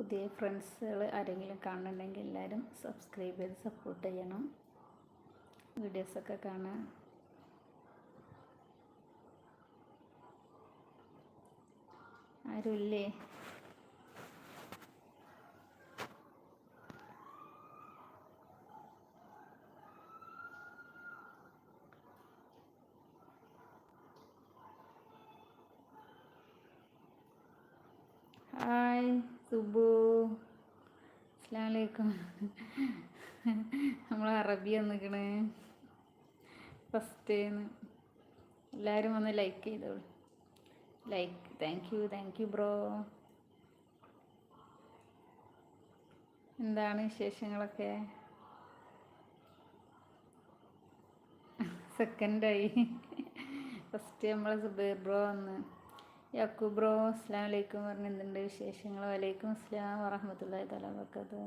പുതിയ ഫ്രണ്ട്സുകൾ ആരെങ്കിലും കാണുന്നുണ്ടെങ്കിൽ എല്ലാവരും സബ്സ്ക്രൈബ് ചെയ്ത് സപ്പോർട്ട് ചെയ്യണം. വീഡിയോസൊക്കെ കാണാൻ. ആരുമില്ലേ ഹായ് സുബു അസ്ലാമലൈക്കും നമ്മൾ അറബി വന്നിക്കണ്. ഫസ്റ്റ് എല്ലാവരും വന്ന് ലൈക്ക് ചെയ്തോളൂ like thank you thank you bro എന്താണ് വിശേഷങ്ങളൊക്കെ? സെക്കൻഡായി ഫസ്റ്റ് നമ്മൾ സുബൈർ ബ്രോ വന്ന്. യാക്കൂ ബ്രോ അസ്ലാം വലൈക്കും പറഞ്ഞ് എന്തുണ്ട് വിശേഷങ്ങൾ വലൈക്കും അസ്ലാം വറഹമത്തല്ലാ തല വക്കത്ത്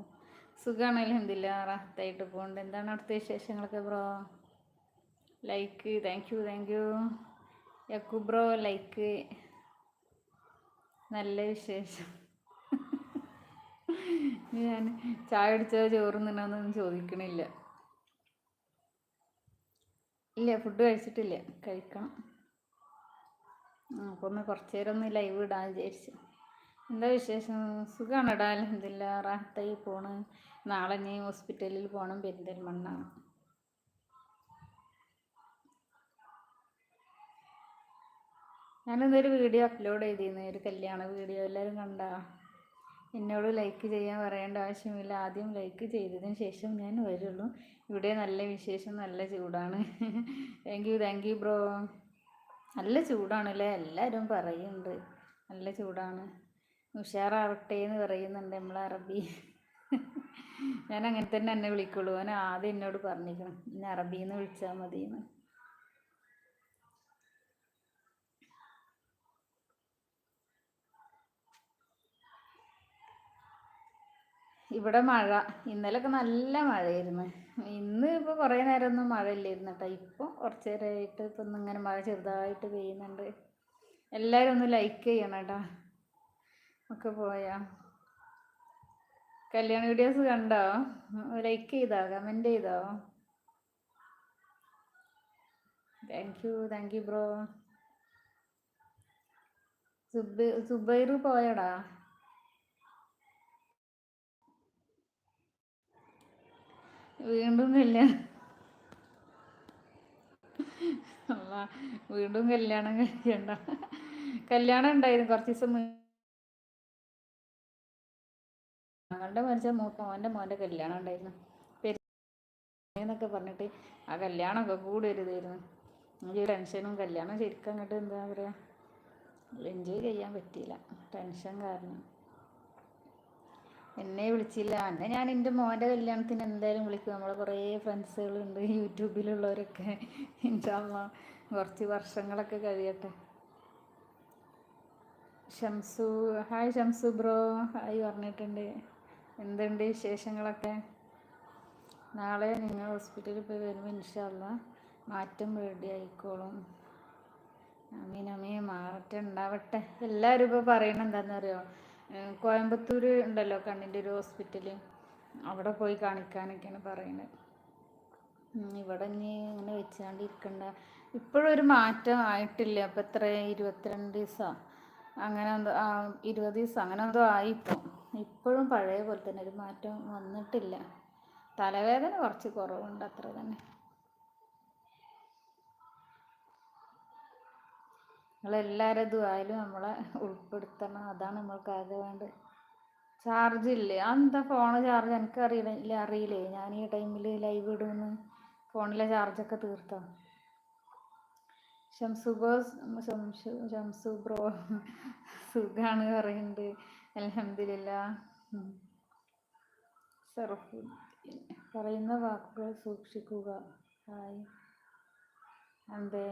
സുഖമാണ് അലഹമില്ല റാഹത്തായിട്ട് പോകുന്നുണ്ട് എന്താണ് അടുത്ത വിശേഷങ്ങളൊക്കെ bro? Like thank you thank you യക്കു bro like നല്ല വിശേഷം. ഞാൻ ചായ അടിച്ചോ ചോറ് ചോദിക്കണില്ല. ഇല്ല ഫുഡ് കഴിച്ചിട്ടില്ല. കഴിക്കണം. അപ്പോൾ ഒന്ന് കുറച്ച് നേരം ഒന്ന് ലൈവ് ഇടാൻ വിചാരിച്ചു. എന്താ വിശേഷം? സുഖമാണ് ഇടാ അലഹമില്ല റാഹത്തായി പോണ്. നാളെ ഞാൻ ഹോസ്പിറ്റലിൽ പോകണം പെരിന്തൽമണ്ണ. ഞാനിന്നൊരു വീഡിയോ അപ്ലോഡ് ചെയ്തിരുന്നു ഒരു കല്യാണ വീഡിയോ. എല്ലാവരും കണ്ട? എന്നോട് ലൈക്ക് ചെയ്യാൻ പറയേണ്ട ആവശ്യമില്ല. ആദ്യം ലൈക്ക് ചെയ്തതിന് ശേഷം ഞാൻ വരുള്ളൂ. ഇവിടെ നല്ല വിശേഷം നല്ല ചൂടാണ്. Thank you thank you bro നല്ല ചൂടാണല്ലേ? എല്ലാവരും പറയുന്നുണ്ട്. നല്ല ചൂടാണ്. ഉഷാറാവട്ടെ എന്ന് പറയുന്നുണ്ട് നമ്മൾ അറബി. ഞാൻ അങ്ങനെ തന്നെ എന്നെ വിളിക്കുള്ളൂ. അവൻ ആദ്യം എന്നോട് പറഞ്ഞിരിക്കണം ഇന്ന് അറബിന്ന് വിളിച്ചാൽ മതിയെന്ന് ഇവിടെ മഴ. ഇന്നലൊക്കെ നല്ല മഴയായിരുന്നു. ഇന്ന് ഇപ്പോൾ കുറേ നേരമൊന്നും മഴയില്ലായിരുന്നു കേട്ടോ. ഇപ്പോൾ കുറച്ച് നേരമായിട്ട് ഇപ്പം ഇങ്ങനെ മഴ ചെറുതായിട്ട് പെയ്യുന്നുണ്ട്. എല്ലാവരും ഒന്ന് ലൈക്ക് ചെയ്യണം കേട്ടോ. ഒക്കെ പോയാ. കല്യാണ വീഡിയോസ് കണ്ടോ? ലൈക്ക് ചെയ്തോ കമന്റ് ചെയ്തോ? Thank you thank you bro സുബൈ സുബൈർ പോയടാ. വീണ്ടും കല്യാണം വീണ്ടും കല്യാണം കഴിക്കണ്ട. കല്യാണം ഉണ്ടായിരുന്നു കുറച്ച് ദിവസം ഞങ്ങളുടെ മനുഷ്യ മോന്റെ മോന്റെ കല്യാണം ഉണ്ടായിരുന്നു. എന്നൊക്കെ പറഞ്ഞിട്ട് ആ കല്യാണമൊക്കെ കൂടി ഒരുതായിരുന്നു എനിക്ക് ടെൻഷനും കല്യാണം ശരിക്കും അങ്ങോട്ട് എന്താ പറയുക എൻജോയ് ചെയ്യാൻ പറ്റിയില്ല. ടെൻഷൻ കാരണം. എന്നെ വിളിച്ചില്ല. എന്നെ ഞാൻ എന്റെ മോന്റെ കല്യാണത്തിന് എന്തായാലും വിളിക്കും. നമ്മളെ കുറേ ഫ്രണ്ട്സുകളുണ്ട്. യൂട്യൂബിലുള്ളവരൊക്കെ. ഇൻഷാല്ല കുറച്ച് വർഷങ്ങളൊക്കെ കഴിയട്ടെ. Shamsu hi Shamsu bro. Hi പറഞ്ഞിട്ടുണ്ട്. എന്തുണ്ട് വിശേഷങ്ങളൊക്കെ? നാളെ നിങ്ങൾ ഹോസ്പിറ്റലിൽ പോയി വരുമ്പോൾ ഇൻഷാല്ല മാറ്റം റെഡി ആയിക്കോളും. അമീൻ അമീൻ. മാറട്ടെ ഉണ്ടാവട്ടെ. എല്ലാവരും ഇപ്പോൾ പറയണ എന്താണെന്ന് അറിയാമോ കോയമ്പത്തൂർ ഉണ്ടല്ലോ കണ്ണിന്റെ ഒരു ഹോസ്പിറ്റൽ അവിടെ പോയി കാണിക്കാനൊക്കെയാണ് പറയുന്നത് ഇവിടെ ഇനി ഇങ്ങനെ വെച്ചാണ്ടിരിക്കണ്ട. ഒരു മാറ്റം ആയിട്ടില്ല. അപ്പം എത്ര ഇരുപത്തിരണ്ട് ദിവസം. അങ്ങനെ എന്തോ ഇരുപത് ദിവസം അങ്ങനെ എന്തോ ആയി ഇപ്പം. ഇപ്പോഴും പഴയ പോലെ തന്നെ ഒരു മാറ്റം വന്നിട്ടില്ല. തലവേദന കുറച്ച് കുറവുണ്ട് അത്ര തന്നെ. നിങ്ങളെല്ലാവരും ദുബായിലും നമ്മളെ ഉൾപ്പെടുത്തണം. അതാണ് നമ്മൾക്ക് ആകെ വേണ്ടത്. ചാർജ് ഇല്ലേ? എന്താ ഫോണ് ചാർജ്? എനിക്ക് അറിയില്ല അറിയില്ലേ? ഞാൻ ഈ ടൈമിൽ ലൈവ് ഇടുമെന്ന്. ഫോണിലെ ചാർജൊക്കെ തീർത്തോ? ഷംസു ബ്രോ ഷംസു ബ്രോ സുഖാണ് പറയുന്നുണ്ട് അലഹമില്ല പറയുന്ന വാക്കുകൾ സൂക്ഷിക്കുക. ഹായ്. അതെ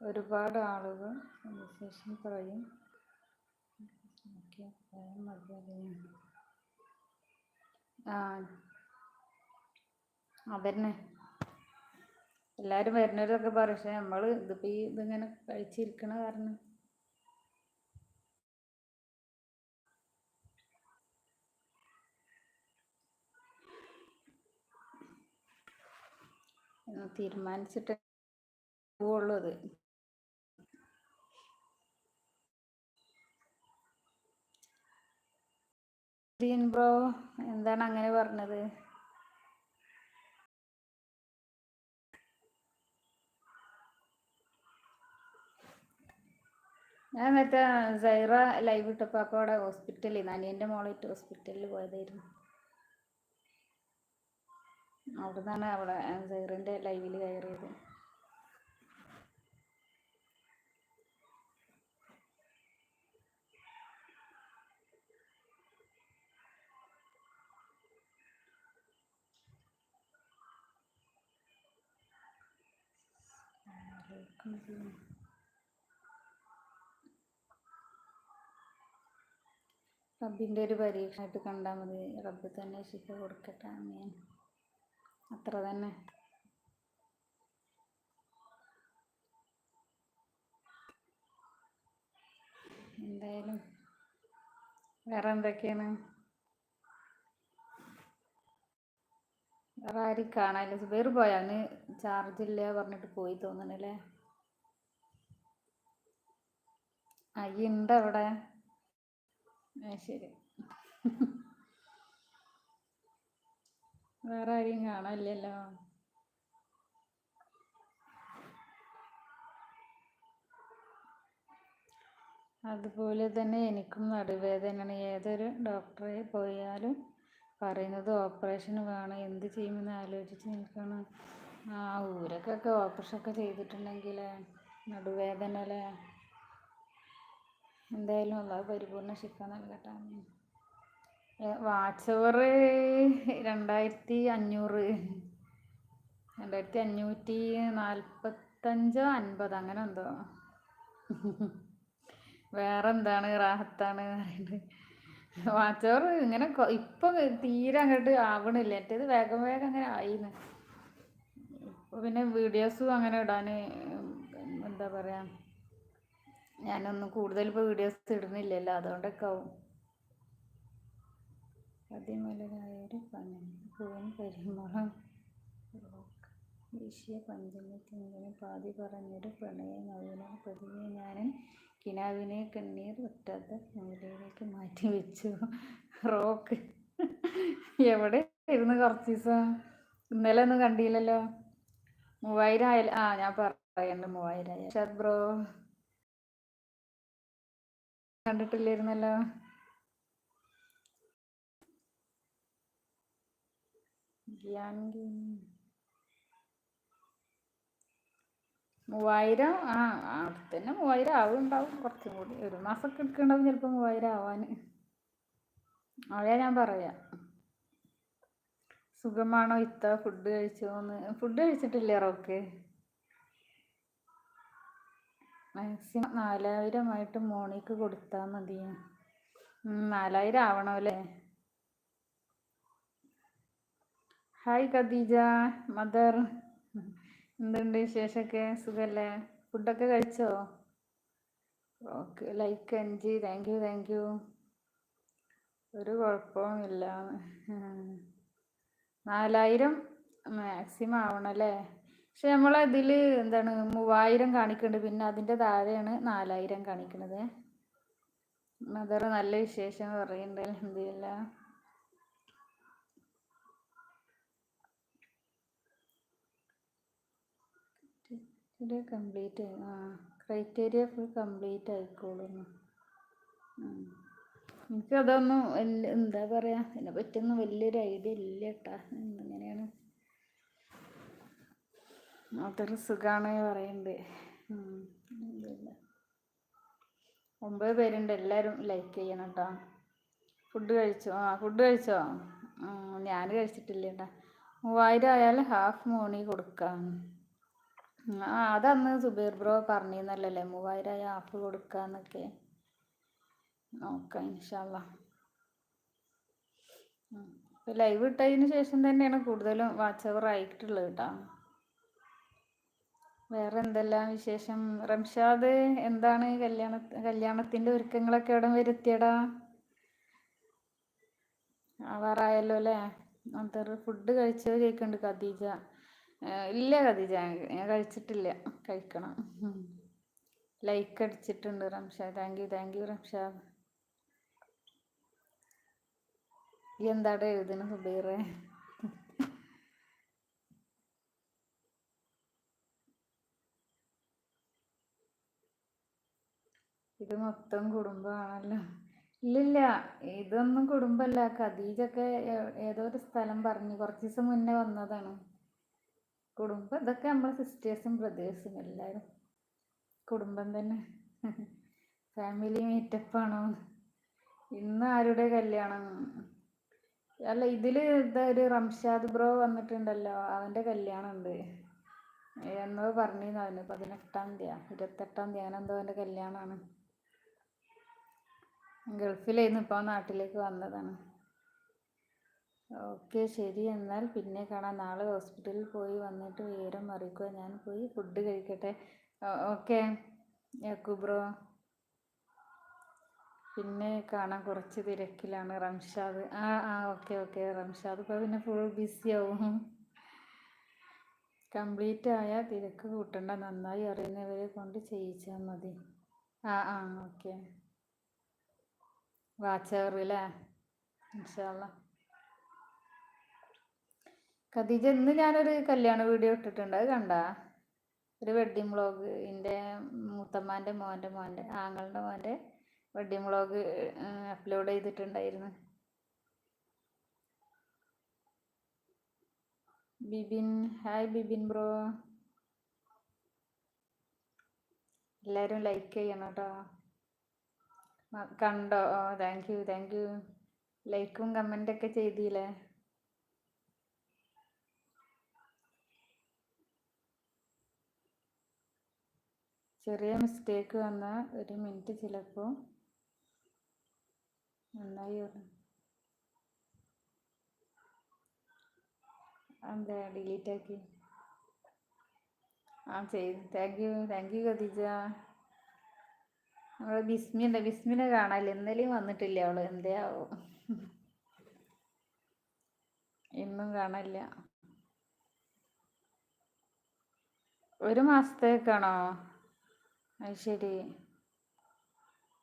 ഒരുപാട് ആളുകൾ വിശേഷം പറയും. ആ. അതന്നെ എല്ലാവരും വരുന്നവരൊക്കെ പറയും പക്ഷെ നമ്മൾ ഇതിപ്പോൾ ഈ ഇതിങ്ങനെ കഴിച്ചിരിക്കണ കാരണം. തീരുമാനിച്ചിട്ട് പോവുള്ളൂ അത്. ബ്രോ എന്താണ് അങ്ങനെ പറഞ്ഞത്? ഞാൻ മറ്റേ സൈറ ലൈവ് ഇട്ടപ്പോൾ അപ്പോൾ അവിടെ ഹോസ്പിറ്റലിൽ നനിയന്റെ മോളിട്ട് ഹോസ്പിറ്റലിൽ പോയതായിരുന്നു. അവിടെ നിന്നാണ് അവിടെ സൈറിന്റെ ലൈവിൽ കയറിയത്. Thank റബ്ബിന്റെ ഒരു പരീക്ഷണമായിട്ട് കണ്ടാൽ മതി. റബ്ബ് തന്നെ ശിക്ഷ കൊടുക്കട്ടെ. അമ്മേൻ അത്ര തന്നെ. എന്തായാലും വേറെ എന്തൊക്കെയാണ്? വേറെ ആരും കാണാനില്ല. സുബൈർ പോയാ? അന്ന് ചാർജ് ഇല്ല പറഞ്ഞിട്ട് പോയി തോന്നണല്ലേ അയ്യ ഉണ്ട് അവിടെ. ശരി. വേറെ ആരെയും കാണാനില്ലല്ലോ? അതുപോലെ തന്നെ എനിക്കും നടുവേദനയാണ്. ഏതൊരു ഡോക്ടറെ പോയാലും പറയുന്നത് ഓപ്പറേഷൻ വേണം എന്ത് ചെയ്യുമെന്ന് ആലോചിച്ച് നിൽക്കണം. ആ ഊരക്കൊക്കെ ഓപ്പറേഷനൊക്കെ ചെയ്തിട്ടുണ്ടെങ്കിൽ നടുവേദന അല്ലേ എന്തായാലും അള്ളാഹ് പരിപൂർണ ശിക്ഷ നൽകട്ടെ. വാച്ച് ഓവർ രണ്ടായിരത്തി അഞ്ഞൂറ് രണ്ടായിരത്തി അഞ്ഞൂറ്റി നാൽപ്പത്തഞ്ചോ അൻപത് അങ്ങനെ എന്തോ. വേറെ എന്താണ് റാഹത്താണ് പറയുന്നത്? വാച്ച് ഓവർ ഇങ്ങനെ ഇപ്പം തീരെ അങ്ങോട്ട് ആവണില്ല. മറ്റേത് വേഗം വേഗം അങ്ങനെ ആയിന്ന്. ഇപ്പോൾ പിന്നെ വീഡിയോസും അങ്ങനെ ഇടാൻ എന്താ പറയുക ഞാനൊന്നും കൂടുതൽ ഇപ്പോൾ വീഡിയോസ് ഇടുന്നില്ലല്ലോ അതുകൊണ്ടൊക്കെ ആവും. അതിമലരായൊരു പൂവൻ പരിമളം ദേശീയ പഞ്ചമത്തിങ്ങനെ പാതി പറഞ്ഞൊരു പ്രണയം നവീന പതിയെ ഞാൻ കിനാവിനെ കണ്ണീർ വെട്ടാത്ത മൂലയിലേക്ക് മാറ്റി വെച്ചു റോക്ക് എവിടെ ഇരുന്ന് കുറച്ച് ദിവസം ഇന്നലെ ഒന്നും കണ്ടില്ലല്ലോ. മൂവായിരം ആയാലും ആ ഞാൻ പറയുന്നുണ്ട് മൂവായിരം ആയ. ബ്രോ. കണ്ടിട്ടില്ലായിരുന്നല്ലോ. മൂവായിരം ആ അടുത്ത് തന്നെ മൂവായിരം ആവുണ്ടാവും കുറച്ചും കൂടി. ഒരു മാസമൊക്കെ എടുക്കണ്ടാവും ചിലപ്പോൾ മൂവായിരം ആവാൻ. അതാ ഞാൻ പറയാ. സുഖമാണോ ഇത്ത? ഫുഡ് കഴിച്ചോന്ന്. ഫുഡ് കഴിച്ചിട്ടില്ലേ റോക്ക്? മാക്സിമം നാലായിരമായിട്ട് മോണിക്ക് കൊടുത്താൽ മതി നാലായിരം ആവണം അല്ലേ ഹായ് ഖദീജ മദർ എന്തുണ്ട് വിശേഷമൊക്കെ സുഖല്ലേ? ഫുഡൊക്കെ കഴിച്ചോ? ഓക്കെ ലൈക്ക് അഞ്ച്. താങ്ക് യു താങ്ക് യു ഒരു കുഴപ്പവുമില്ല നാലായിരം മാക്സിമം ആവണം പക്ഷെ നമ്മളതിൽ എന്താണ് മൂവായിരം കാണിക്കുന്നുണ്ട് പിന്നെ അതിന്റെ താഴെയാണ് നാലായിരം കാണിക്കുന്നത് മദർ നല്ല വിശേഷം പറയുന്നുണ്ട് അലഹമില്ല കംപ്ലീറ്റ് ആ ക്രൈറ്റീരിയ ഫുൾ കംപ്ലീറ്റ് ആയിക്കോളുന്നു. എനിക്കതൊന്നും എന്താ പറയുക അതിനെ പറ്റിയൊന്നും വലിയൊരു ഐഡിയ ഇല്ല കേട്ടാ എങ്ങനെയാണ് അതൊരു സുഖമാണ് പറയുന്നുണ്ട് ഒമ്പത് പേരുണ്ട് എല്ലാവരും ലൈക്ക് ചെയ്യണം കേട്ടോ ഫുഡ് കഴിച്ചോ? ആ ഫുഡ് കഴിച്ചോ? ഞാൻ കഴിച്ചിട്ടില്ല മൂവായിരം ആയാൽ ഹാഫ് മോണി കൊടുക്കാം. ആ അതന്ന് സുബീർ ബ്രോ പറഞ്ഞിരുന്നല്ലേ മൂവായിരം ആയാൽ ഹാഫ് കൊടുക്കാന്നൊക്കെ. നോക്കാം ഇൻഷാല്ല ലൈവ് ഇട്ടതിന് ശേഷം തന്നെയാണ് കൂടുതലും വാച്ചവർ ആയിട്ടുള്ളത് കേട്ടോ വേറെ എന്തെല്ലാം വിശേഷം? റംഷാദ് എന്താണ് കല്യാണ കല്യാണത്തിന്റെ ഒരുക്കങ്ങളൊക്കെ എവിടെ വരുത്തിയടാ? ആവാറായല്ലോ അല്ലേ? അന്തർ ഫുഡ് കഴിച്ചത് കേൾക്കുന്നുണ്ട് ഖദീജ. ഇല്ല ഖദീജ ഞാൻ കഴിച്ചിട്ടില്ല. കഴിക്കണം. ലൈക്ക് അടിച്ചിട്ടുണ്ട് Ramshad. Thank you thank you Ramshad. എന്താടെ എഴുതുന്നു സുബൈറേ? ഇത് മൊത്തം കുടുംബമാണല്ലോ. ഇല്ലില്ല ഇതൊന്നും കുടുംബമല്ല ഖദീജൊക്കെ ഏതോ ഒരു സ്ഥലം പറഞ്ഞു. കുറച്ച് ദിവസം മുന്നേ വന്നതാണ്. കുടുംബം ഇതൊക്കെ നമ്മളെ സിസ്റ്റേഴ്സും ബ്രദേഴ്സും എല്ലാവരും കുടുംബം തന്നെ. ഫാമിലി മീറ്റപ്പാണോ ഇന്ന് ആരുടെ കല്യാണം? അല്ല ഇതിൽ ഒരു റംഷാദ് ബ്രോ വന്നിട്ടുണ്ടല്ലോ. അവന്റെ കല്യാണം ഉണ്ട് എന്നോ പറഞ്ഞിരുന്നു അവന്. പതിനെട്ടാം തീയതി ഇരുപത്തെട്ടാം തീയതി അങ്ങനെ എന്തോ അവന്റെ കല്യാണമാണ്. ഗൾഫിലായിരുന്നു ഇപ്പോൾ നാട്ടിലേക്ക് വന്നതാണ്. ഓക്കെ ശരി എന്നാൽ പിന്നെ കാണാം. നാളെ ഹോസ്പിറ്റലിൽ പോയി വന്നിട്ട് വിവരം അറിയിക്കുക. ഞാൻ പോയി ഫുഡ് കഴിക്കട്ടെ. ഓക്കെ. ബ്രോ. പിന്നെ കാണാൻ കുറച്ച് തിരക്കിലാണ്. റംഷാദ്. ആ ആ ഓക്കെ ഓക്കെ. റംഷാദ് ഇപ്പോൾ പിന്നെ ഫുൾ ബിസി ആവും. കംപ്ലീറ്റ് ആയ തിരക്ക് കൂട്ടണ്ട. നന്നായി അറിയുന്നവരെ കൊണ്ട് ചെയ്യിച്ചാൽ മതി. ആ ആ ഓക്കെ. വാച്ചവറില്ലേ ഇൻഷാല്ല ഖദീജ ഇന്ന് ഞാനൊരു കല്യാണ വീഡിയോ ഇട്ടിട്ടുണ്ട്. അത് കണ്ട? ഒരു വെഡ്ഡിങ് വ്ളോഗ് എന്റെ മൂത്തമ്മാന്റെ മോന്റെ മോന്റെ ആങ്ങളുടെ മോന്റെ വെഡ്ഡിങ് വ്ളോഗ് അപ്ലോഡ് ചെയ്തിട്ടുണ്ടായിരുന്നു. Bibin hi Bibin bro. എല്ലാവരും ലൈക്ക് ചെയ്യണം കേട്ടോ കണ്ടോ? ഓ താങ്ക് യു താങ്ക് യു ലൈക്കും കമന്റൊക്കെ ചെയ്തില്ലേ? ചെറിയ മിസ്റ്റേക്ക് വന്ന ഒരു മിനിറ്റ് ചിലപ്പോൾ നന്നായി എന്താ ഡിലീറ്റ് ആക്കി? ആ ചെയ്തു. Thank you thank you Khadeeja. നമ്മളെ ബിസ്മി വിസ്മിനെ കാണാനില്ല ഇന്നലെയും വന്നിട്ടില്ല അവൾ? എന്തേ ആവോ? ഇന്നും കാണാനില്ല ഒരു മാസത്തേക്കാണോ? അത് ശരി.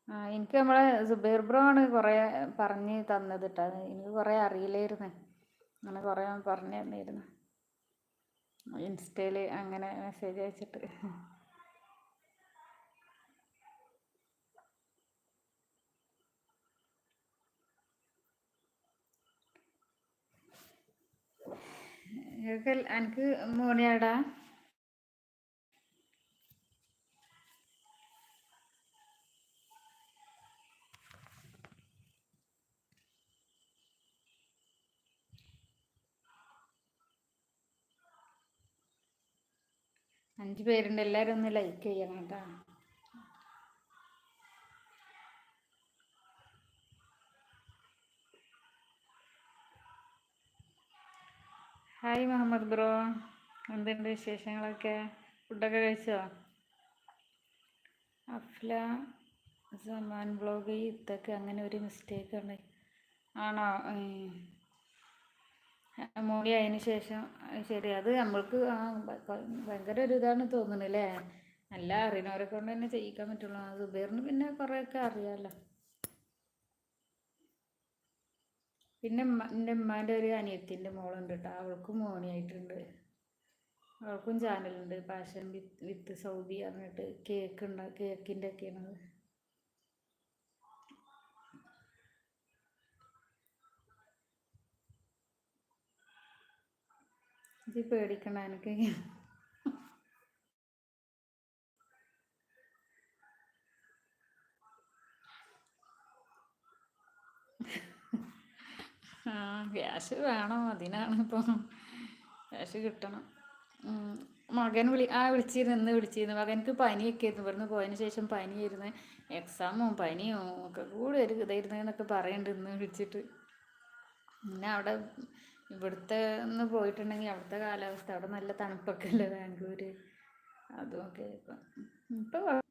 ആ എനിക്ക് നമ്മളെ സുബൈർ ബ്രോ ആണ് കുറേ പറഞ്ഞ് തന്നത് കേട്ടോ എനിക്ക് കുറേ അറിയില്ലായിരുന്നു. അങ്ങനെ കുറേ പറഞ്ഞു തന്നിരുന്നു. ഇൻസ്റ്റയിൽ അങ്ങനെ മെസ്സേജ് അയച്ചിട്ട്. എനിക്ക് മോണിയാടാ. അഞ്ച് പേരുണ്ട്. എല്ലാവരും ഒന്ന് ലൈക്ക് ചെയ്യണം കേട്ടോ. Hi Muhammad bro. എന്തുണ്ട് വിശേഷങ്ങളൊക്കെ? ഫുഡൊക്കെ കഴിച്ചോ? അഫ്ല സമാൻ ബ്ലോഗ് ഇതൊക്കെ അങ്ങനെ ഒരു മിസ്റ്റേക്ക് ഉണ്ട് ആണോ? മൂവി അതിന് ശേഷം ശരി. അത് നമ്മൾക്ക് ഭയങ്കര ഒരു ഇതാണ് തോന്നുന്നത് അല്ലേ? നല്ല അറിയണവരെ കൊണ്ട് തന്നെ ചെയ്യിക്കാൻ പറ്റുള്ളൂ. സുബൈറിന് പിന്നെ കുറേയൊക്കെ അറിയാമല്ലോ പിന്നെ എന്റെ ഉമ്മാന്റെ ഒരു അനിയത്തിന്റെ മോളുണ്ട് കേട്ടോ അവൾക്കും മോണിയായിട്ടുണ്ട്. അവൾക്കും ചാനലുണ്ട്. പാഷൻ വിത്ത് വിത്ത് സൗദി പറഞ്ഞിട്ട് കേക്ക് ഉണ്ട് കേക്കിന്റെ ഒക്കെയാണത്. ഇത് പേടിക്കണ എനിക്ക് ക്യാഷ് വേണം അതിനാണ് ഇപ്പോൾ ക്യാഷ് കിട്ടണം. മകൻ വിളി ആ വിളിച്ചിരുന്നു ഇന്ന് വിളിച്ചിരുന്നു. മകനക്ക് പനിയൊക്കെ ആയിരുന്നു ഇവിടുന്ന് പോയതിന് ശേഷം പനിയായിരുന്നു. എക്സാമും പനിയും ഒക്കെ കൂടെ ഒരു ഇതായിരുന്നു എന്നൊക്കെ പറയുന്നുണ്ട് ഇന്ന് വിളിച്ചിട്ട്. പിന്നെ അവിടെ ഇവിടുത്തെ ഒന്ന് പോയിട്ടുണ്ടെങ്കിൽ അവിടുത്തെ കാലാവസ്ഥ അവിടെ നല്ല തണുപ്പൊക്കെ അല്ലേ ബാംഗ്ലൂർ അതും ഇപ്പം ഇപ്പം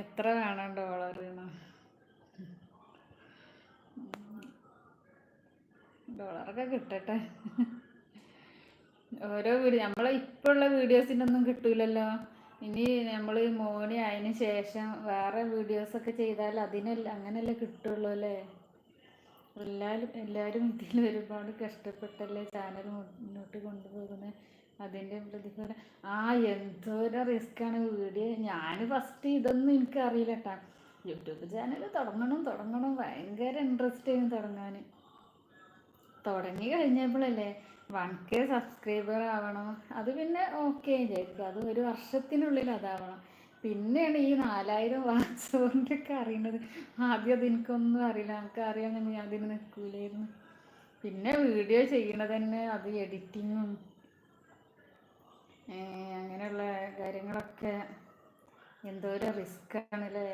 എത്ര കാണണ്ട ഡോളറിന് ഡോളറൊക്കെ കിട്ടട്ടെ. ഓരോ വീഡിയോ നമ്മളെ ഇപ്പോഴുള്ള വീഡിയോസിന്റെ ഒന്നും കിട്ടൂലല്ലോ. ഇനി നമ്മൾ മോണി അതിന് ശേഷം വേറെ വീഡിയോസൊക്കെ ചെയ്താൽ അതിനല്ല അങ്ങനെയല്ലേ കിട്ടുള്ളൂ അല്ലേ? എല്ലാവരും എല്ലാവരും ഇതിൽ ഒരുപാട് കഷ്ടപ്പെട്ടല്ലേ ചാനൽ മുന്നോട്ട് കൊണ്ടുപോകുന്നത് അതിന്റെ പ്രതിഫലം. ആ എന്തോരം റിസ്ക്കാണ് വീഡിയോ. ഞാൻ ഫസ്റ്റ് ഇതൊന്നും എനിക്കറിയില്ല കേട്ടാ യൂട്യൂബ് ചാനൽ തുടങ്ങണം തുടങ്ങണം. ഭയങ്കര ഇൻട്രസ്റ്റ് ആയിരുന്നു തുടങ്ങാൻ തുടങ്ങി കഴിഞ്ഞപ്പോഴല്ലേ വൺ കെ സബ്സ്ക്രൈബർ ആവണം. അത് പിന്നെ ഓക്കെ വിചാരിക്കും. അത് ഒരു വർഷത്തിനുള്ളിൽ അതാവണം. പിന്നെയാണ് ഈ നാലായിരം വാട്സപ്പിന്റെ ഒക്കെ അറിയുന്നത് ആദ്യം അത് എനിക്കൊന്നും അറിയില്ല. എനിക്ക് അറിയാൻ ഞാൻ അതിന് നിൽക്കൂലായിരുന്നു. പിന്നെ വീഡിയോ ചെയ്യണത് തന്നെ അത് എഡിറ്റിങ്ങും അങ്ങനെയുള്ള കാര്യങ്ങളൊക്കെ എന്തോരം റിസ്ക് ആണല്ലേ?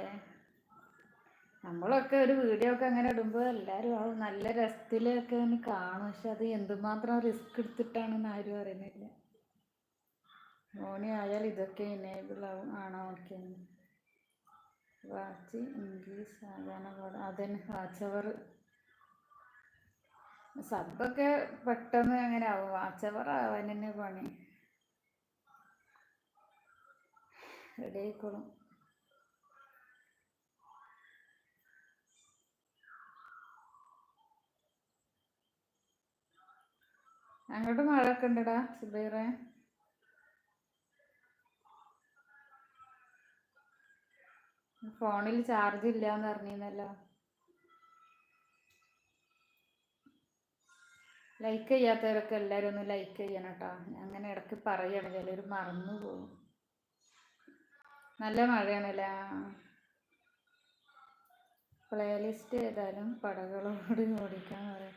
നമ്മളൊക്കെ ഒരു വീഡിയോ ഒക്കെ അങ്ങനെ ഇടുമ്പോൾ എല്ലാവരും ആ നല്ല രസത്തിലൊക്കെ ഒന്ന് കാണും. പക്ഷെ അത് എന്തുമാത്രം റിസ്ക് എടുത്തിട്ടാണെന്ന് ആരും അറിയുന്നില്ല. മോണി ആയാൽ ഇതൊക്കെ എനേബിൾ ആവും. ആണോ? ഓക്കെ വാച്ച് ഇംഗ്ലീഷ് സാധാരണ അതന്നെ വാച്ച് അവർ സബ്ബൊക്കെ പെട്ടെന്ന് അങ്ങനെ ആവും. വാച്ച് അവർ ആവാൻ തന്നെ പണി. റെഡി ആയിക്കോളും. അങ്ങോട്ട് മഴയൊക്കെ ഉണ്ടടാ സുബൈറെ. ഫോണിൽ ചാർജ് ഇല്ല എന്ന് അറിഞ്ഞിരുന്നല്ലോ. ലൈക്ക് ചെയ്യാത്തവരൊക്കെ എല്ലാവരും ഒന്ന് ലൈക്ക് ചെയ്യണം കേട്ടോ അങ്ങനെ ഇടയ്ക്ക് പറയണം ചിലർ മറന്നു പോകും. നല്ല മഴയാണല്ലേ? പ്ലേലിസ്റ്റ് ഏതായാലും പടകളോട് ഓടിക്കാൻ പറയാം.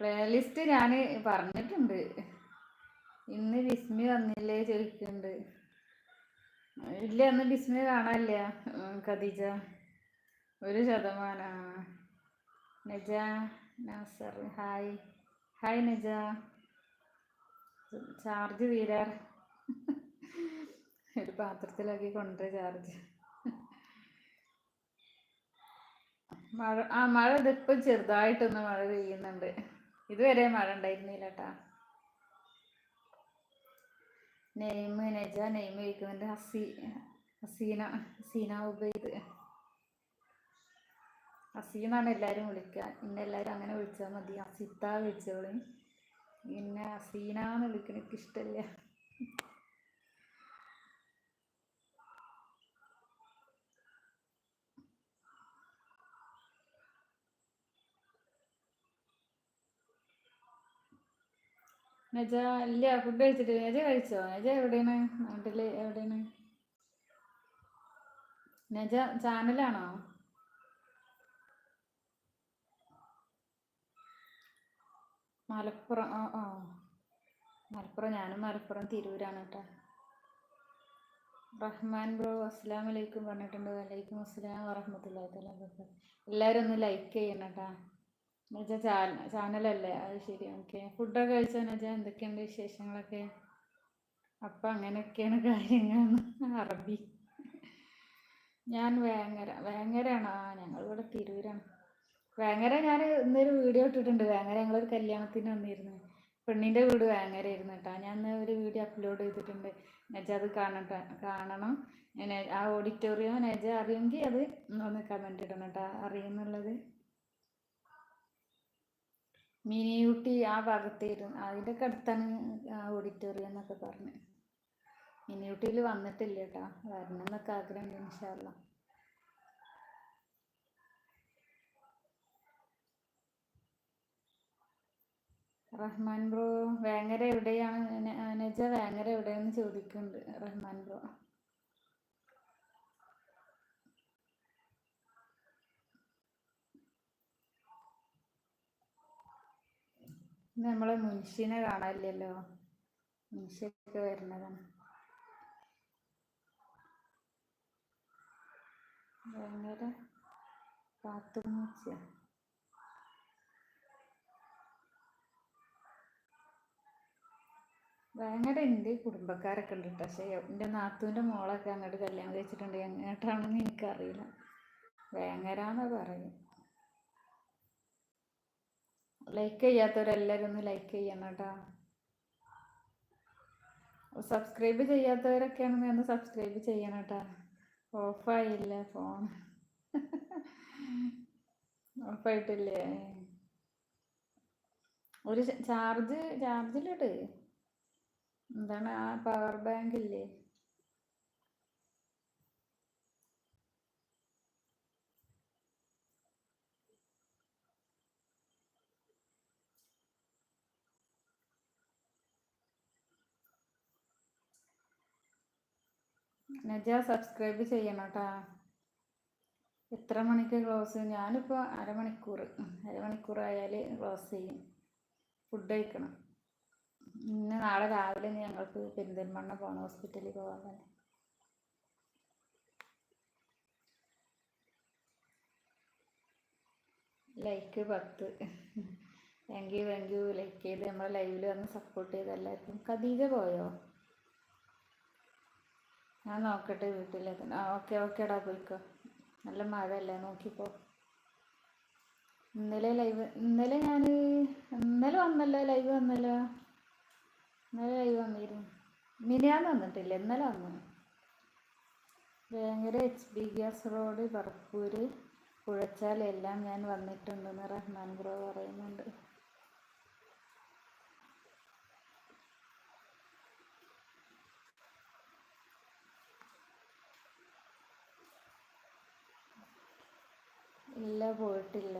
പ്ലേലിസ്റ്റ് ഞാൻ പറഞ്ഞിട്ടുണ്ട്. ഇന്ന് ബിസ്മി വന്നില്ലേ ചോദിക്കുന്നുണ്ട് ഇല്ല അന്ന് ബിസ്മി കാണാനില്ല ഖദീജ. ഒരു ശതമാന. Naja Nasar hi. Hi Naja. Charge തീരാറ് ഒരു പാത്രത്തിലാക്കി കൊണ്ട് ചാർജ് മഴ ആ മഴ ഇതിപ്പം ചെറുതായിട്ടൊന്ന് മഴ പെയ്യുന്നുണ്ട്. ഇതുവരെ മഴ ഉണ്ടായിരുന്നില്ല കേട്ടാ നെയ്മ് നജ നെയ്മ് കഴിക്കുന്നുണ്ട് ഹസീ ഹസീന ഹസീന ഉബൈദ്. ഹസീന്നാണ് എല്ലാവരും വിളിക്കുക. ഇന്നെ എല്ലാവരും അങ്ങനെ വിളിച്ചാൽ മതി. ഹസിത്ത വിളിച്ചോളി. പിന്നെ ഹസീന എന്ന് വിളിക്കണ നജ ഇല്ല ഫുഡ് കഴിച്ചിട്ട് നജ കഴിച്ചോ? നജ എവിടെയാണ്? നാട്ടിൽ എവിടെയാണ്? നജ ചാനലാണോ? മലപ്പുറം ആ ആ. മലപ്പുറം ഞാനും മലപ്പുറം തിരൂരാണ് കേട്ടോ. റഹ്മാൻ ബ്രോ അസ്സാം വലൈക്കും പറഞ്ഞിട്ടുണ്ട്. വലൈക്കും അസ്സലാം വറഹമത്തല്ലാ എല്ലാവരും ഒന്ന് ലൈക്ക് ചെയ്യണം കേട്ടോ. എന്നുവെച്ചാൽ ചാനലല്ലേ? അത് ശരി ഓക്കെ. ഫുഡൊക്കെ കഴിച്ചോ എന്നുവെച്ചാൽ എന്തൊക്കെയുണ്ട് വിശേഷങ്ങളൊക്കെ? അപ്പം അങ്ങനെയൊക്കെയാണ് കാര്യങ്ങൾ. അറബി. ഞാൻ വേങ്ങര വേങ്ങരയാണോ? ആ ഞങ്ങളിവിടെ തിരൂരാണ്. വേങ്ങര ഞാൻ ഇന്നൊരു വീഡിയോ ഇട്ടിട്ടുണ്ട്. വേങ്ങര ഞങ്ങളൊരു കല്യാണത്തിന് വന്നിരുന്നു. പെണ്ണിന്റെ വീട് വേങ്ങര വേങ്ങരയായിരുന്നു കേട്ടോ. ഞാൻ ഒരു വീഡിയോ അപ്ലോഡ് ചെയ്തിട്ടുണ്ട്. നജ അത് കാണട്ടെ കാണണം. ആ ഓഡിറ്റോറിയം നജ അറിയുമെങ്കിൽ അത് ഒന്ന് കമന്റ് ഇടണം കേട്ടോ. അറിയുന്നുള്ളത്. മിനിയൂട്ടി ആ ഭാഗത്തായിരുന്നു അതിന്റെ ഒക്കെ അടുത്താണ് ഓഡിറ്റോറിയം എന്നൊക്കെ പറഞ്ഞ്. മിനിയൂട്ടിയിൽ വന്നിട്ടില്ല കേട്ടോ. വരണം എന്നൊക്കെ ആഗ്രഹമുണ്ട് ഇൻഷാല്ല റഹ്മാൻ ബ്രോ വേങ്ങര എവിടെയാണ്? നജ വേങ്ങര എവിടെയെന്ന് ചോദിക്കുന്നുണ്ട് റഹ്മാൻ ബ്രോ. നമ്മൾ മുൻഷിനെ കാണാനില്ലല്ലോ മുൻഷിയൊക്കെ വരുന്നതാണ്. ഭയങ്കര കാത്തുമൂച്ച ഭയങ്കര എന്റെ കുടുംബക്കാരൊക്കെ ഉണ്ട് കേട്ടോ പക്ഷേ എന്റെ നാത്തൂന്റെ മോളൊക്കെ അങ്ങോട്ട് കല്യാണം കഴിച്ചിട്ടുണ്ട്. എങ്ങോട്ടാണെന്ന് എനിക്കറിയില്ല. ഭയങ്കരാന്നാ പറയും ലൈക്ക് ചെയ്യാത്തവരെല്ലാവരും ഒന്ന് ലൈക്ക് ചെയ്യണം കേട്ടോ സബ്സ്ക്രൈബ് ചെയ്യാത്തവരൊക്കെ ആണെങ്കിൽ ഒന്ന് സബ്സ്ക്രൈബ് ചെയ്യണം കേട്ടോ ഓഫായില്ല ഫോൺ ഓഫായിട്ടില്ലേ ഒരു ചാർജ് ചാർജിലിട്ട് എന്താണ് ആ പവർ ബാങ്ക് ഇല്ലേ? നജ സബ്സ്ക്രൈബ് ചെയ്യണം കേട്ടാ എത്ര മണിക്ക് ക്ലോസ് ഞാനിപ്പോൾ അരമണിക്കൂർ അരമണിക്കൂർ ആയാൽ ക്ലോസ് ചെയ്യും. ഫുഡ് കഴിക്കണം. ഇന്ന് നാളെ രാവിലെ ഞങ്ങൾക്ക് പെരിന്തൽമണ്ണ പോകണം ഹോസ്പിറ്റലിൽ പോകാൻ തന്നെ ലൈക്ക് പത്ത്. Thank you thank you like ചെയ്ത് നമ്മളെ ലൈവിൽ വന്ന് സപ്പോർട്ട് ചെയ്ത് എല്ലാവർക്കും. ഖദീജ പോയോ? ഞാൻ നോക്കട്ടെ വീട്ടിലേക്ക് ആ ഓക്കെ ഓക്കേടാ പോയിക്കോ നല്ല മഴയല്ലേ നോക്കിപ്പോ. ഇന്നലെ ലൈവ് ഇന്നലെ ഞാൻ ഇന്നലെ വന്നല്ലോ ലൈവ് വന്നല്ലോ. ഇന്നലെ ലൈവ് വന്നിരുന്നു. മിനിയാന്ന് വന്നിട്ടില്ല ഇന്നലെ വന്നു. Vengara H B gas road Parappur കുഴച്ചാൽ എല്ലാം ഞാൻ വന്നിട്ടുണ്ടെന്ന് റഹ്മാൻ ബ്രോ പറയുന്നുണ്ട്. ഇല്ല പോയിട്ടില്ല.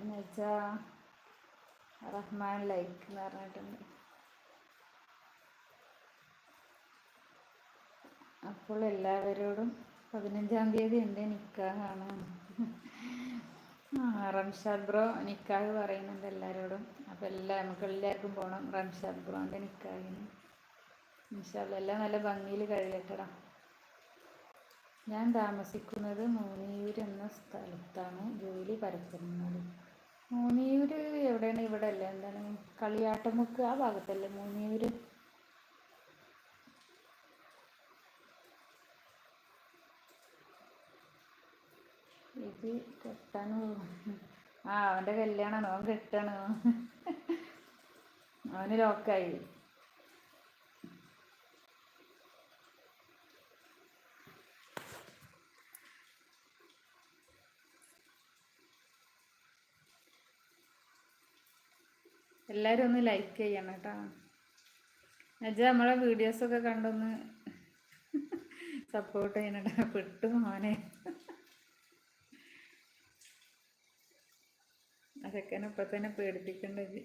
എന്നുവെച്ചാ റഹ്മാൻ ലൈക്ക് എന്ന് പറഞ്ഞിട്ടുണ്ട്. അപ്പോൾ എല്ലാവരോടും പതിനഞ്ചാം തീയതി എന്റെ നിക്കാഹാണ് റംഷാദ് ബ്രോ നിക്കാഹ് പറയുന്നുണ്ട് എല്ലാവരോടും. അപ്പോൾ എല്ലാ നമുക്ക് എല്ലാവർക്കും പോകണം റംഷാദ് ബ്രോന്റെ നിക്കാഹിന്. ഇൻഷാല്ല എല്ലാം നല്ല ഭംഗിയിൽ കഴിയട്ടടാ. ഞാൻ താമസിക്കുന്നത് മൂന്നിയൂർ എന്ന സ്ഥലത്താണ് ജോലി പരത്തുന്നത്. മൂന്നിയൂർ എവിടെയാണ്? ഇവിടെ അല്ല? എന്താണ്? കളിയാട്ടമുക്ക് ആ ഭാഗത്തല്ലേ മൂന്നിയൂർ ഇത് കെട്ടാനോ? ആ അവന്റെ കല്യാണമാണ് അവൻ കെട്ടണോ. അവന് ലോക്കായി എല്ലാവരും ഒന്ന് ലൈക്ക് ചെയ്യണം കേട്ടോ. അജ നമ്മളെ വീഡിയോസൊക്കെ കണ്ടൊന്ന് സപ്പോർട്ട് ചെയ്യണം പെട്ടു മോനെ. അതൊക്കെ ഇപ്പൊ തന്നെ പേടിപ്പിക്കേണ്ടത്.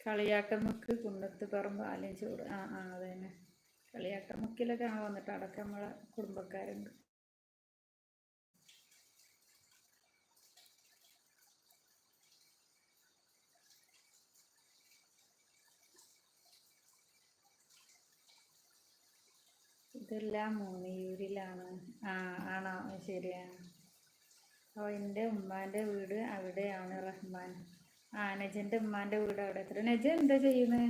കളിയാക്കമുക്ക് കുന്നത്ത് പറമ്പ് ആലഞ്ചോട് ആ ആ അത് തന്നെ കളിയാക്കമുക്കിലൊക്കെ വന്നിട്ട് അടക്കം നമ്മളെ കുടുംബക്കാരുണ്ട്. ഇതെല്ലാം മൂന്നിയൂരിലാണ് ആ ആണോ? ശരിയാണ് ഓ എന്റെ ഉമ്മാന്റെ വീട് അവിടെയാണ് റഹ്മാൻ. ആ നജന്റെ ഉമ്മാന്റെ വീട് അവിടെ. എത്ര? നജ എന്താ ചെയ്യുന്നത്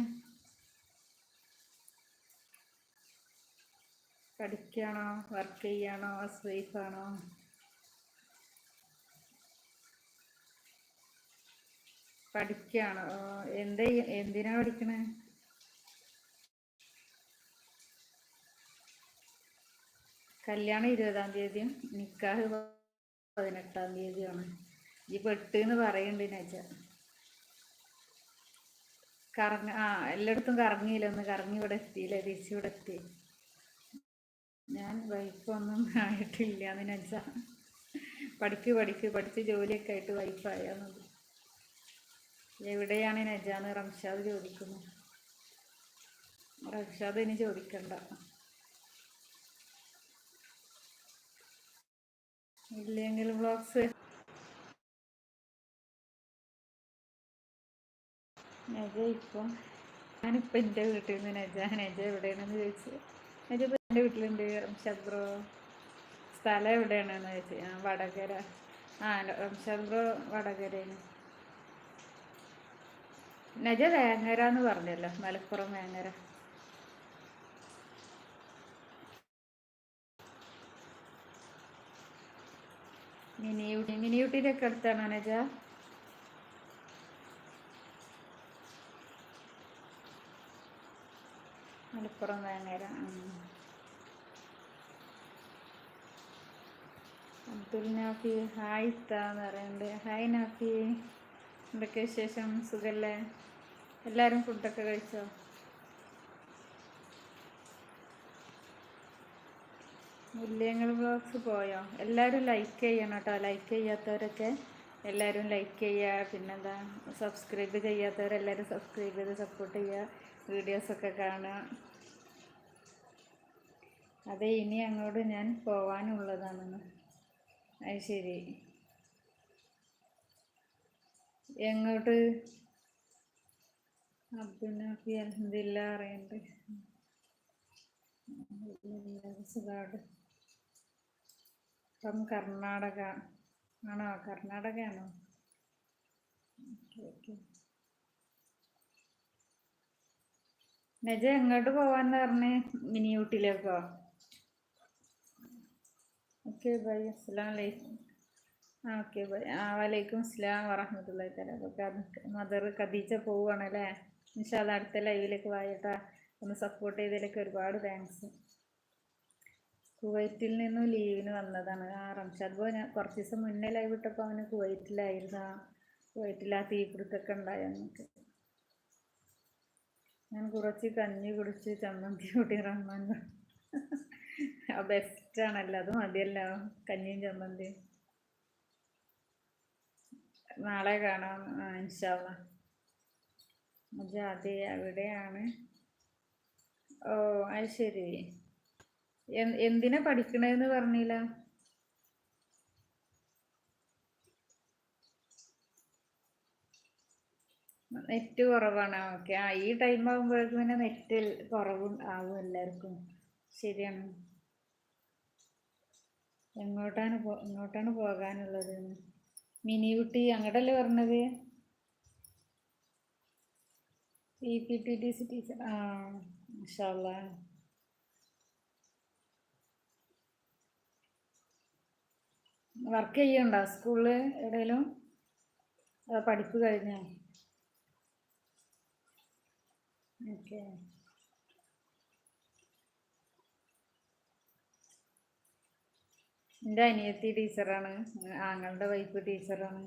പഠിക്കുകയാണോ? വർക്ക് ചെയ്യാണോ? ആണോ? പഠിക്കുകയാണോ? എന്താ എന്തിനാ പഠിക്കണേ? കല്യാണം ഇരുപതാം തീയതിയും നിക്കാഹ് പതിനെട്ടാം തീയതിയാണ് ഈ പെട്ട് എന്ന് പറയുന്നുണ്ട് നച്ച കറങ്ങ ആ എല്ലായിടത്തും കറങ്ങിയില്ല. ഒന്ന് കറങ്ങി ഇവിടെ എത്തിയില്ല. തിരിച്ചു ഇവിടെ എത്തി. ഞാൻ വൈഫൊന്നും ആയിട്ടില്ല എന്ന് പഠിക്ക് പഠിക്ക് പഠിച്ച് ജോലിയൊക്കെ ആയിട്ട് വൈഫായാൽ മതി. എവിടെയാണ് നജാന്ന് റംഷാദ് ചോദിക്കുന്നു. റംഷാദ് ഇനി ചോദിക്കണ്ട. ഇല്ലെങ്കിൽ ബ്ലോഗ്സ് നജ ഇപ്പം ഞാനിപ്പോൾ എന്റെ വീട്ടിൽ നിന്ന് നജ നജ എവിടെയാണെന്ന് ചോദിച്ചു. നജ ഇപ്പം എന്റെ വീട്ടിലുണ്ട്. റംശബ്രോ സ്ഥലം എവിടെയാണെന്ന് ചോദിച്ചു. ഞാൻ വടകര. ആ റംശബ്രോ വടകരയാണ്. നജ വേങ്ങര എന്ന് പറഞ്ഞല്ലോ. മലപ്പുറം വേങ്ങര. മിനിയൂട്ടി മിനിയൂട്ടിയുടെ ഒക്കെ അടുത്താണോ നജ മലപ്പുറം വേങ്ങര അബ്ദുൽ നാഫി ഹായ് എന്ന് പറയുന്നുണ്ട്. ഹായ് നാഫി. എന്തൊക്കെ വിശേഷം? സുഖല്ലേ? എല്ലാവരും ഫുഡൊക്കെ കഴിച്ചോ? മുല്യങ്ങൾ ബ്ലോഗ്സ് പോയോ? എല്ലാവരും ലൈക്ക് ചെയ്യണം കേട്ടോ ലൈക്ക് ചെയ്യാത്തവരൊക്കെ എല്ലാവരും ലൈക്ക് ചെയ്യുക പിന്നെന്താ? സബ്സ്ക്രൈബ് ചെയ്യാത്തവരെല്ലാവരും സബ്സ്ക്രൈബ് ചെയ്ത് സപ്പോർട്ട് ചെയ്യുക വീഡിയോസൊക്കെ കാണുക അതെ ഇനി അങ്ങോട്ട് ഞാൻ പോവാനുള്ളതാണെന്ന് അത് ശരി. എങ്ങോട്ട്? അബ്ദുനാഫി അലഹദില്ല അറിയണ്ട് സുഖാട് ഫ്രം കർണാടക. ആണോ? കർണാടകയാണോ? നജ എങ്ങോട്ട് പോവാന്ന് പറഞ്ഞ്? മിനി ഊട്ടിയിലേക്കോ ഓക്കെ ബൈ. അസ്സലാം വലൈക്കും ആ ഓക്കെ ബൈ. ആ വലൈക്കും അസ്സലാം തരാം തല മദർ കദീച്ച പോവുകയാണല്ലേ നിഷാദ് അടുത്ത ലൈവിലേക്ക് വായിട്ടാ ഒന്ന് സപ്പോർട്ട് ചെയ്തതിലേക്ക് ഒരുപാട് താങ്ക്സ് കുവൈറ്റിൽ നിന്നും ലീവിന് വന്നതാണ്. ആ റംഷാദ് ഞാൻ കുറച്ച് ദിവസം മുന്നേ ലൈവ് ഇട്ടപ്പോൾ അവന് കുവൈറ്റിലായിരുന്നു. ആ കുവൈറ്റിൽ ആ തീപിടുത്തൊക്കെ ഉണ്ടായി നമുക്ക് ഞാൻ കുറച്ച് കഞ്ഞി കുടിച്ച് ചമ്മന്തി കൂട്ടി റഹ്മാൻ ബെസ്റ്റ് ആണല്ലോ. അത് മതിയല്ലോ. കഞ്ഞിയും ചമ്മന്തിയും. നാളെ കാണാം. ഇൻഷാല്ല അതെ അവിടെയാണ്. ഓ അത് ശരി. എന്തിനാ പഠിക്കണേന്ന് പറഞ്ഞില്ല? നെറ്റ് കുറവാണ്. ഓക്കെ. ആ ഈ ടൈം ആകുമ്പോഴേക്കും പിന്നെ നെറ്റ് കുറവും ആവും എല്ലാവർക്കും. ശരിയാണ്. എങ്ങോട്ടാണ് പോ എങ്ങോട്ടാണ് പോകാനുള്ളത്? മിനി കുട്ടി അങ്ങോട്ടല്ലേ പറഞ്ഞത്? E P T T C teacher. ആ ഇൻഷാല്ല വർക്ക് ചെയ്യണ്ടോ? സ്കൂളിൽ എവിടെയെങ്കിലും പഠിപ്പ് കഴിഞ്ഞോ? ഓക്കെ. എന്റെ അനിയത്തി ടീച്ചറാണ്. ആങ്ങളുടെ വൈഫ് ടീച്ചറാണ്.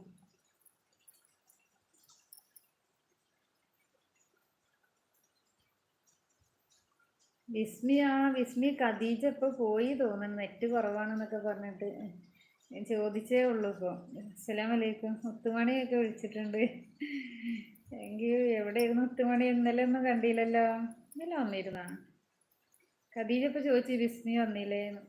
വിസ്മി ആ വിസ്മി ഖദീജ ഇപ്പോൾ പോയി തോന്നുന്നു. നെറ്റ് കുറവാണെന്നൊക്കെ പറഞ്ഞിട്ട്. ചോദിച്ചേ ഉള്ളൂ ഇപ്പോൾ അസ്സലാം വലൈക്കും മുത്തുമണിയൊക്കെ വിളിച്ചിട്ടുണ്ട്. എങ്കിൽ എവിടെയായിരുന്നു മുത്തുമണി? ഇന്നലെ ഒന്നും കണ്ടില്ലല്ലോ. ഇന്നലെ വന്നിരുന്നാ? ഖദീജ ഇപ്പോൾ ചോദിച്ചു ബിസ്മി വന്നില്ലേന്ന്.